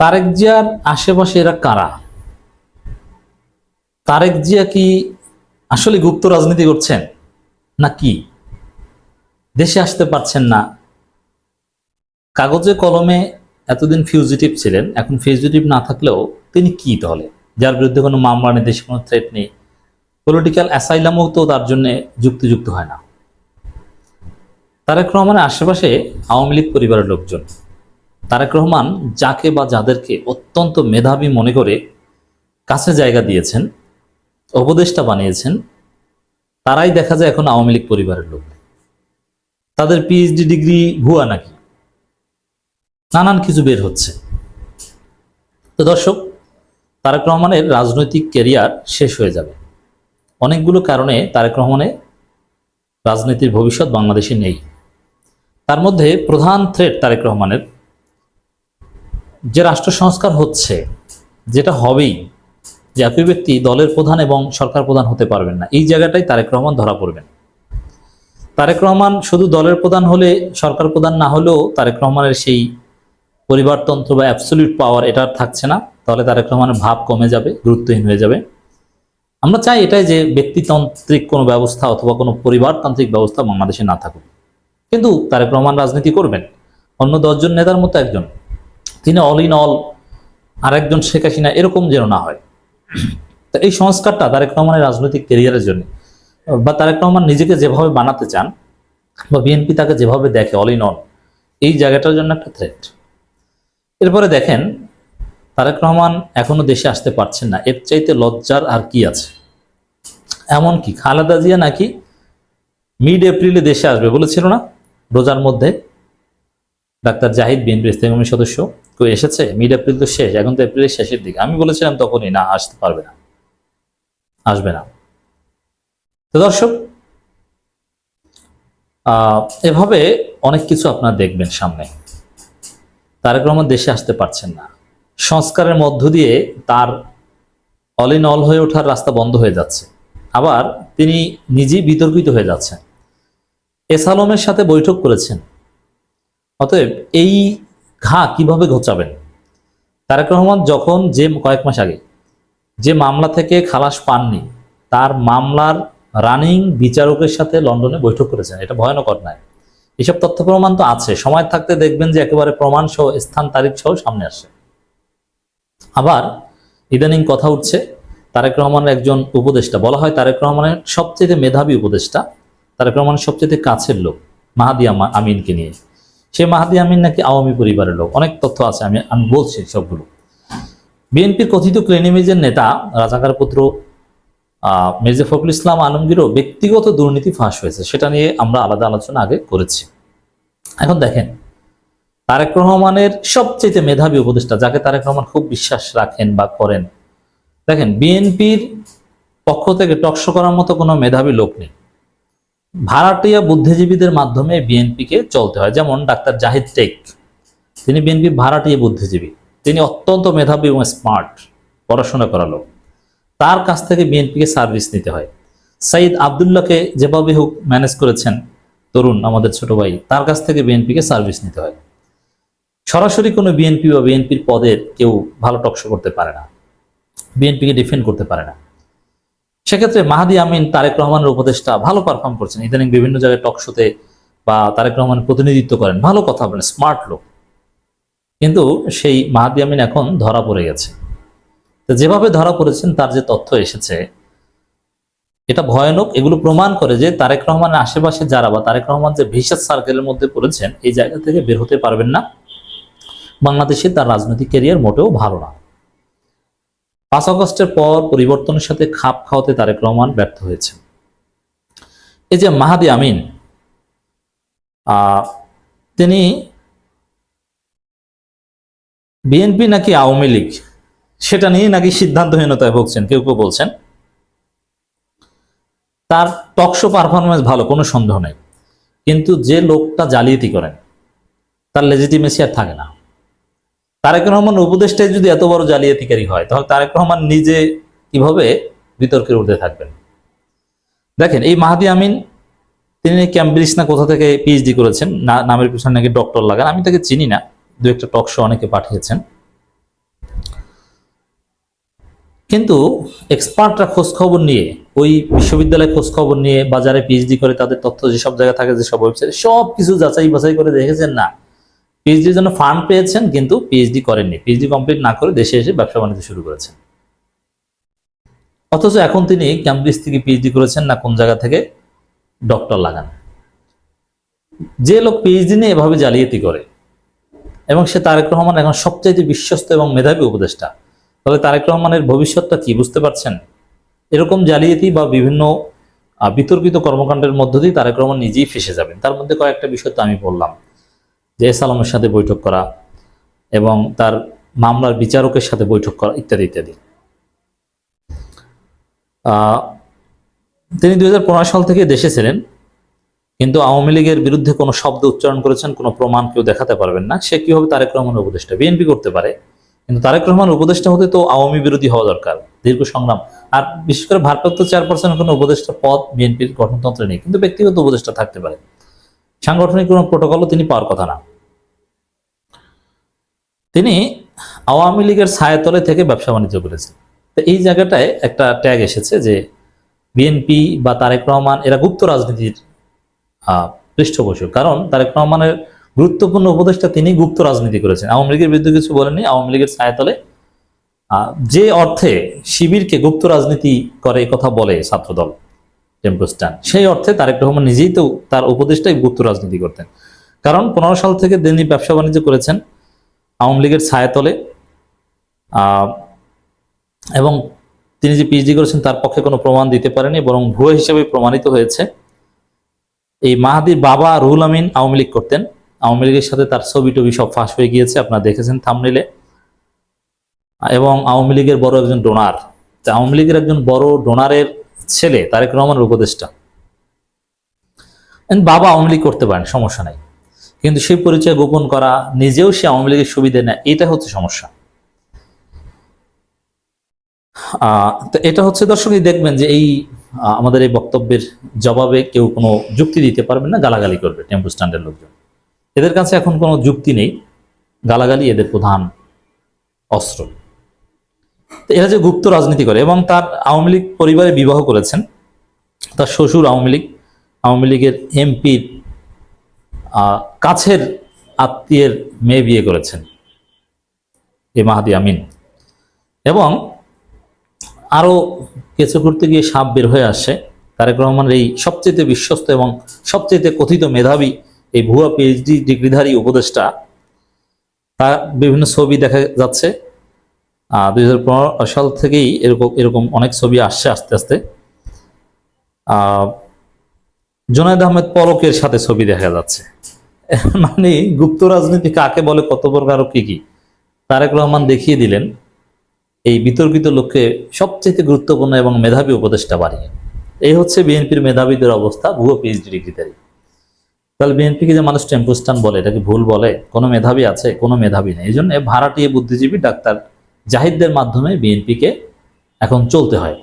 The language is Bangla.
তারেক জিয়ার আশেপাশে এরা কারা? তারেক জিয়া কি আসলে গুপ্ত রাজনীতি করছেন না কি? দেশে আসতে পারছেন না। কাগজে কলমে এতদিন ফিউজিটিভ ছিলেন, এখন ফিউজিটিভ না থাকলেও তিনি কি তাহলে যার বিরুদ্ধে কোনো মামলা নেই, দেশে কোনো থ্রেট নেই। পলিটিক্যাল অ্যাসাইলামও তো তার জন্য যুক্তিযুক্ত হয় না। তারেক রহমানের আশেপাশে আওয়ামী লীগ পরিবারের লোকজন। তারেক রহমান যাকে বা যাদেরকে অত্যন্ত মেধাবী মনে করে কাছে জায়গা দিয়েছেন, উপদেষ্টা বানিয়েছেন, তারাই দেখা যায় এখন আওয়ামী লীগ পরিবারের লোক। তাদের পিএইচডি ডিগ্রি ভুয়া নাকি? নানান কিছু বের হচ্ছে। তো দর্শক, তারেক রহমানের রাজনৈতিক ক্যারিয়ার শেষ হয়ে যাবে। অনেকগুলো কারণে তারেক রহমানের রাজনীতির ভবিষ্যৎ বাংলাদেশে নেই। তার মধ্যে প্রধান থ্রেট তারেক রহমানের যে রাষ্ট্র সংস্কার হচ্ছে, যেটা হবেই, যে একই ব্যক্তি দলের প্রধান এবং সরকার প্রধান হতে পারবেন না। এই জায়গাটাই তারেক রহমান ধরা পড়বেন। তারেক রহমান শুধু দলের প্রধান হলে, সরকার প্রধান না হলেও তারেক রহমানের সেই পরিবারতন্ত্র বা অ্যাবসলিউট পাওয়ার এটা থাকছে না। তাহলে তারেক রহমানের ভাব কমে যাবে, গুরুত্বহীন হয়ে যাবে। আমরা চাই এটাই যে ব্যক্তিতান্ত্রিক কোনো ব্যবস্থা অথবা কোনো পরিবারতান্ত্রিক ব্যবস্থা বাংলাদেশে না থাকুক। কিন্তু তারেক রহমান রাজনীতি করবেন। অন্য দশজন নেতার মতো একজন। তিনি অল ইন অল আরেকজন শেখ হাসিনা এরকম যেন না হয়। তো এই সংস্কারটা তারেক রহমানের রাজনৈতিক কেরিয়ারের জন্য, বা তারেক রহমান নিজেকে যেভাবে বানাতে চান, বা বিএনপি তাকে যেভাবে দেখে অল ইন অল এই জায়গাটার জন্য একটা থ্রেট এরপরে দেখেন, তারেক রহমান এখনও দেশে আসতে পারছেন না। এর চাইতে লজ্জার আর কি আছে? এমন কি, খালেদা জিয়া নাকি মিড এপ্রিলে দেশে আসবে বলেছিল না? রোজার মধ্যে ডাক্তার জাহিদ বিএনপি ইস্তেমী সদস্য। কেউ এসেছে মিড এপ্রিল তো শেষ, এখন তো এপ্রিলের শেষের দিকে। আমি বলেছিলাম তখনই, না, আসতে পারবে না। আসবে না। তো দর্শক এভাবে অনেক কিছু আপনারা দেখবেন সামনে। তারেক রহমান দেশে আসতে পারছেন না। সংস্কারের মধ্য দিয়ে তার অল ইন অল হয়ে ওঠার রাস্তা বন্ধ হয়ে যাচ্ছে। আবার তিনি নিজেই বিতর্কিত হয়ে যাচ্ছেন। এস আলমের সাথে বৈঠক করেছেন। অতএব এই ঘা কীভাবে ঘোচাবেন? তারেক রহমান যখন যে কয়েক মাস আগে যে মামলা থেকে খালাস পাননি, তার মামলার রানিং বিচারকের সাথে লন্ডনে বৈঠক করেছেন। এটা ভয়ানকর নয় এসব তথ্য প্রমাণ তো আছে। সময় থাকতে দেখবেন যে একেবারে প্রমাণ সহ স্থান তারিখ সহ সামনে আসে। আবার ইদানিং কথা উঠছে, তারেক রহমানের একজন উপদেষ্টা, বলা হয় তারেক রহমানের সবচেয়ে মেধাবী উপদেষ্টা, তারেক রহমানের সবচেয়ে কাছের লোক, মাহাদি আমিনকে নিয়ে। সে মাহাদি আমিন নাকি আওয়ামী পরিবারের লোক? অনেক তথ্য আছে, আমি আমি বলছি সবগুলো। বিএনপির কথিত ক্লেনিমিজের নেতা, রাজাকার পুত্র মির্জা ফখরুল ইসলাম আলমগীরও ব্যক্তিগত দুর্নীতি ফাঁস হয়েছে। সেটা নিয়ে আমরা আলাদা আলোচনা আগে করেছি। এখন দেখেন, তারেক রহমানের সবচেয়ে মেধাবী উপদেষ্টা, যাকে তারেক রহমান খুব বিশ্বাস রাখেন বা করেন, দেখেন, বিএনপির পক্ষ থেকে টকশো করার মতো কোনো মেধাবী লোক নেই। ভাড়াটিয়া বুদ্ধিজীবীদের মাধ্যমে বিএনপিকে চলতে হয়, যেমন ডাক্তার জাহিদ টেক। তিনি বিএনপি ভাড়াটিয়া বুদ্ধিজীবী। তিনি অত্যন্ত মেধাবী এবং স্মার্ট, পড়াশোনা করা লোক। তার কাছ থেকে বিএনপিকে সার্ভিস নিতে হয়। সাইদ আবদুল্লাহকে যেভাবে হোক ম্যানেজ করেছেন, তরুণ আমাদের ছোট ভাই, তার কাছ থেকে বিএনপিকে সার্ভিস নিতে হয়। সরাসরি কোনো বিএনপি বা বিএনপির পদের কেউ ভালো টকশো করতে পারে না। বিএনপিকে ডিফেন্ড করতে পারে না। সেক্ষেত্রে মাহাদি আমিন তারেক রহমানের উপদেষ্টা ভালো পারফর্ম করছেন। ইদানিং বিভিন্ন জায়গায় টক শোতে বা তারেক রহমান প্রতিনিধিত্ব করেন। ভালো কথা বলেন স্মার্ট লোক। কিন্তু সেই মাহাদি আমিন এখন ধরা পড়ে গেছে। যেভাবে ধরা পড়েছেন, তার যে তথ্য এসেছে, এটা ভয়ানক। এগুলো প্রমাণ করে যে তারেক রহমানের আশেপাশে যারা বা তারেক রহমান যে ভিসাদ সার্কেলের মধ্যে পড়েছেন, এই জায়গা থেকে বের হতে পারবেন না। বাংলাদেশে তার রাজনৈতিক ক্যারিয়ার মোটেও ভালো না। পাঁচ আগস্টের পর পরিবর্তনের সাথে খাপ খাওয়াতে তারেক রহমান ব্যর্থ হয়েছে এই যে মাহাদি আমিন তিনি বিএনপি নাকি আওয়ামী লীগ, সেটা নিয়ে নাকি সিদ্ধান্তহীনতায় ভুগছেন, কেউ কেউ বলছেন। তার টকশো পারফরমেন্স ভালো, কোনো সন্দেহ নেই। কিন্তু যে লোকটা জালিয়াতি করেন, তার লেজিটিমেসি আর থাকে না। তারেক রহমান উপদেষ্টায় যদি এত বড় জালিয়াতিকারী হয়, তাহলে তারেক রহমান নিজে কীভাবে বিতর্কের ঊর্ধ্বে থাকবেন? দেখেন, এই মাহাদি আমিন, তিনি ক্যাম্ব্রিজ না কোথা থেকে পিএইচডি করেছেন নামের পিছনে নাকি ডক্টর লাগান, আমি তাকে চিনি না, দু একটা টক শো অনেকে পাঠিয়েছেন। কিন্তু এক্সপার্টরা খোঁজ খবর নিয়ে, ওই বিশ্ববিদ্যালয়ে খোঁজ খবর নিয়ে, বাজারে পিএইচডি করে, তাদের তথ্য যেসব জায়গায় থাকে, যেসব ওয়েবসাইট সব কিছু যাচাই বাছাই করে দেখেছেন না। পিএইচডির জন্য ফান্ড পেয়েছেন, কিন্তু পিএইচডি করেননি। পিএইচডি কমপ্লিট না করে দেশে এসে ব্যবসা বাণিজ্য শুরু করেছেন। অথচ এখন তিনি ক্যামব্রিজ থেকে পিএইচডি করেছেন না কোন জায়গা থেকে? ডক্টর লাগান। যে লোক পিএইচডি নিয়ে এভাবে জালিয়াতি করে, এবং সে তারেক রহমান এখন সবচাইতে বিশ্বস্ত এবং মেধাবী উপদেষ্টা, তাহলে তারেক রহমানের ভবিষ্যৎটা কি বুঝতে পারছেন? এরকম জালিয়াতি বা বিভিন্ন বিতর্কিত কর্মকাণ্ডের মধ্য দিয়ে তারেক রহমান নিজেই ফেসে যাবেন। তার মধ্যে কয়েকটা বিষয় তো আমি বললাম। যে আলমের সাথে বৈঠক করা এবং তার মামলার বিচারকের সাথে বৈঠক করা, ইত্যাদি ইত্যাদি। তিনি দুই সাল থেকে দেশে ছিলেন, কিন্তু আওয়ামী লীগের বিরুদ্ধে কোনো শব্দ উচ্চারণ করেছেন, কোনো প্রমাণ কেউ দেখাতে পারবেন না। সে কীভাবে তারেক রহমানের উপদেষ্টা। বিএনপি করতে পারে, কিন্তু তারেক রহমান উপদেষ্টা হতে তো আওয়ামী বিরোধী হওয়া দরকার, দীর্ঘ সংগ্রাম। আর বিশেষ করে ভারপ্রাপ্ত চেয়ারপারসন কোনো উপদেষ্টা পদ বিএনপির গঠনতন্ত্রে নেই, কিন্তু ব্যক্তিগত উপদেষ্টা থাকতে পারে। সাংগঠনিক কোনো প্রোটোকলও তিনি পাওয়ার কথা না। তিনি আওয়ামী লীগের ছায়াতলে থেকে ব্যবসা বাণিজ্য করেছেন। তো এই জায়গাটায় একটা ট্যাগ এসেছে যে বিএনপি বা তারেক রহমান, এরা গুপ্ত রাজনীতির পৃষ্ঠপোষক। কারণ তারেক রহমানের গুরুত্বপূর্ণ উপদেষ্টা তিনি গুপ্ত রাজনীতি করেছেন। আওয়ামী লীগের বিরুদ্ধে কিছু বলেনি আওয়ামী লীগের ছায়াতলে যে অর্থে শিবিরকে গুপ্ত রাজনীতি করে কথা বলে ছাত্রদল। টেম্পোস্টান সেই অর্থে তারেক রহমান নিজেই তো তার উপদেষ্টাই গুপ্ত রাজনীতি করতেন। কারণ পনেরো সাল থেকে তিনি ব্যবসা বাণিজ্য করেছেন, আওয়ামী লীগের ছায়াতলে। এবং তিনি যে পিএইচডি করেছেন তার পক্ষে কোনো প্রমাণ দিতে পারেনি, বরং ভুয়ো হিসেবে প্রমাণিত হয়েছে। এই মাহাদির বাবা রুহুল আমিন আওয়ামী লীগ করতেন। আওয়ামী লীগের সাথে তার ছবি টবি সব ফাঁস হয়ে গিয়েছে, আপনারা দেখেছেন থামনেলে এবং আওয়ামী লীগের বড় একজন ডোনার আওয়ামী লীগের একজন বড় ডোনারের ছেলে, তারেক রহমানের উপদেষ্টা। বাবা আওয়ামী লীগ করতে পারেন, সমস্যা নাই। কিন্তু সেই পরিচয় গোপন করা, নিজেও সে আওয়ামী লীগের সুবিধা নেয়, এটা হচ্ছে সমস্যা। তো এটা হচ্ছে দর্শকই দেখবেন যে এই আমাদের এই বক্তব্যের জবাবে কেউ কোনো যুক্তি দিতে পারবেন না, গালাগালি করবে টেম্পো স্ট্যান্ডের লোকজন। এদের কাছে এখন কোনো যুক্তি নেই, গালাগালি এদের প্রধান অস্ত্র। এরা যে গুপ্ত রাজনীতি করে এবং তার আওয়ামী লীগ পরিবারে বিবাহ করেছেন, তার শ্বশুর আওয়ামী লীগ, আওয়ামী লীগের এমপির কাছের আত্মীয়ের মেয়ে বিয়ে করেছেন, এ মাহাদি আমিন। এবং আরও কিছু করতে গিয়ে সাপ বের হয়ে আসে, তারেক রহমানের এই সবচেয়ে বিশ্বস্ত এবং সবচেয়ে কথিত মেধাবী এই ভুয়া পিএইচডি ডিগ্রিধারী উপদেষ্টা, তার বিভিন্ন ছবি দেখা যাচ্ছে। দুই হাজার পনেরো সাল থেকেই এরকম এরকম অনেক ছবি আসছে আস্তে আস্তে। জোনায়দ আহমেদ পলকের সাথে ছবি দেখা যাচ্ছে। মানে গুপ্ত রাজনীতি কাকে বলে, কত প্রকার কি কি? তারেক রহমান দেখিয়ে দিলেন এই বিতর্কিত লক্ষ্যে সবচেয়ে গুরুত্বপূর্ণ এবং মেধাবী উপদেষ্টা বাড়িয়ে এই হচ্ছে বিএনপির মেধাবীদের অবস্থা, ভুয়ো পিএইচডি ডিগ্রিধারী তাহলে বিএনপিকে যে মানুষ টেম্পোস্টান বলে এটাকে ভুল বলে? কোনো মেধাবী আছে? কোনো মেধাবী নেই। এই জন্য ভাড়াটিয়ে বুদ্ধিজীবী ডাক্তার জাহিদদের মাধ্যমে বিএনপিকে এখন চলতে হয়।